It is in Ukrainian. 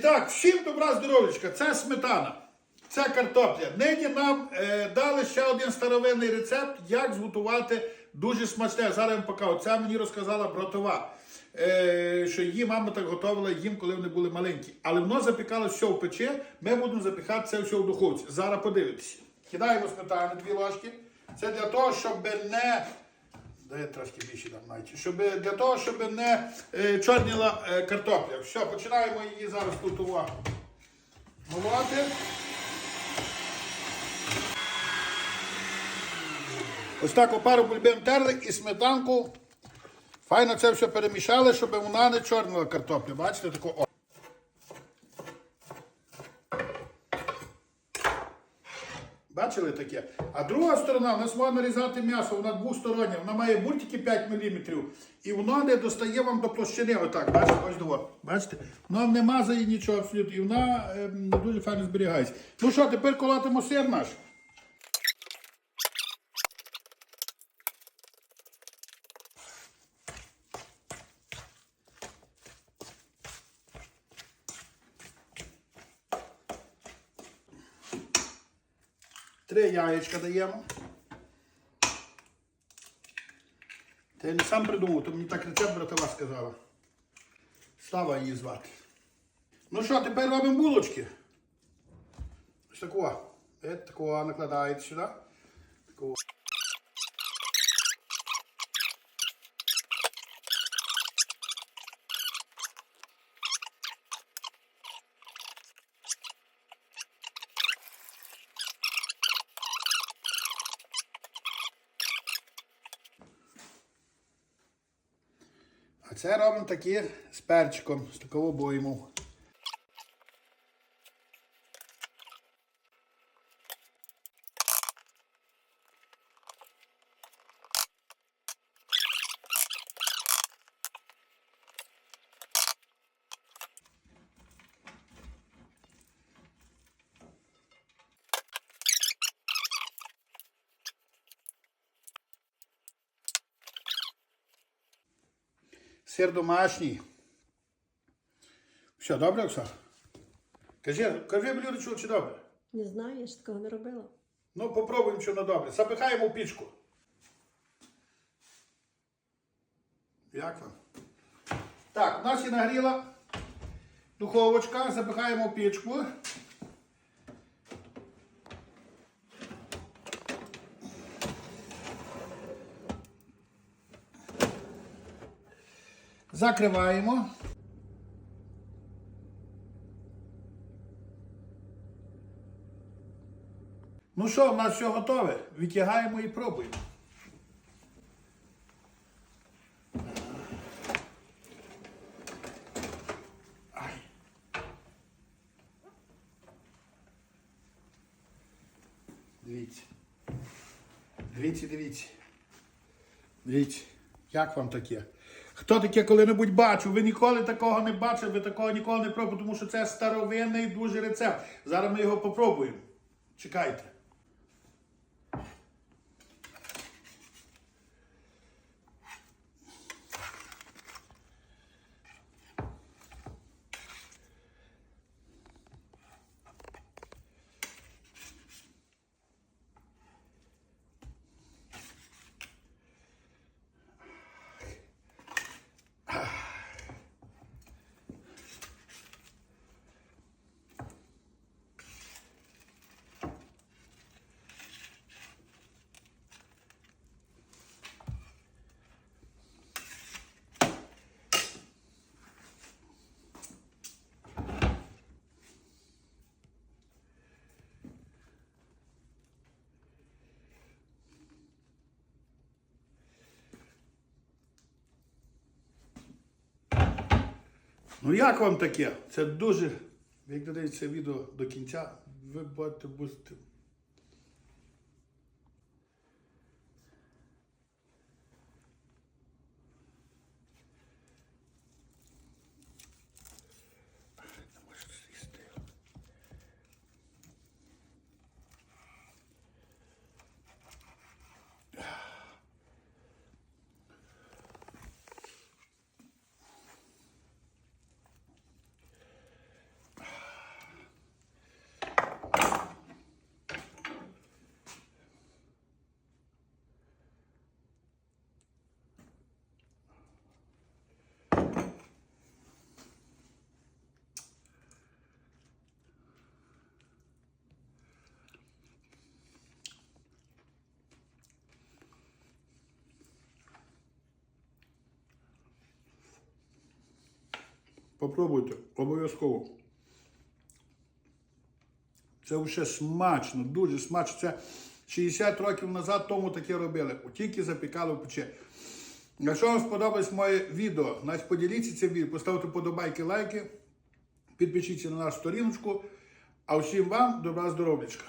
так, всім добра здоров'ячка, це сметана, це картопля. Нині нам е, дали ще один старовинний рецепт, як зготувати дуже смачне. Зараз я покажу. Це мені розказала братова, е, що її мама так готувала їм, коли вони були маленькі. Але воно запікалося все в печі, ми будемо запікати це все в духовці. Зараз подивитися. Кидаємо сметану дві ложки. Це для того, щоб не Дай я трошки більше дам навіть. Щоб, для того, щоб не е, чорніла е, картопля. Все, починаємо її зараз тут увагу. Молоти. Ось так опару бульбем терли і сметанку. Файно це все перемішали, щоб вона не чорніла картопля. Бачите, таку. О. Бачили таке? А друга сторона, вона можна нарізати м'ясо, вона двостороння, вона має бультики 5 мм. І воно не достає вам до площини. Отак, бачите, ось до. Бачите? Воно не мазає нічого абсолютно. І вона е, дуже файно зберігається. Ну що, тепер колотимо сир наш. Три яєчка даємо. Та я не сам придумав, то мені так рецепт братова сказала. Слава її звати. Ну що, тепер робимо булочки. Ось такого. Е, Такого накладаєте сюди. Такого. А це робимо такі з перчиком, з такого обойму. Сир домашній. Все, добре, Оксана? Кажи, кажи, блюдечко, чи добре? Не знаю, я ж такого не робила. Ну, попробуємо, що на добре. Запихаємо в пічку. Як вам? Так, у нас є нагріла духовочка, запихаємо в пічку. Закриваємо. Ну що, у нас все готове. Витягаємо і пробуємо. Дивіться. Дивіться, дивіться. Дивіться, як вам таке? Хто таке коли-небудь бачив? Ви ніколи такого не бачили, ви такого ніколи не пробували, тому що це старовинний дуже рецепт. Зараз ми його попробуємо. Чекайте. Ну як вам таке? Це дуже. Як додивиться відео до кінця, ви будете будете. Попробуйте, обов'язково. Це вже смачно, дуже смачно. Це 60 років назад тому таке робили. Тільки запікали в печі. Якщо вам сподобалось моє відео, значить поділіться цим відео, поставте подобайки, лайки, підпишіться на нашу сторіночку. А всім вам добра здоров'ячка.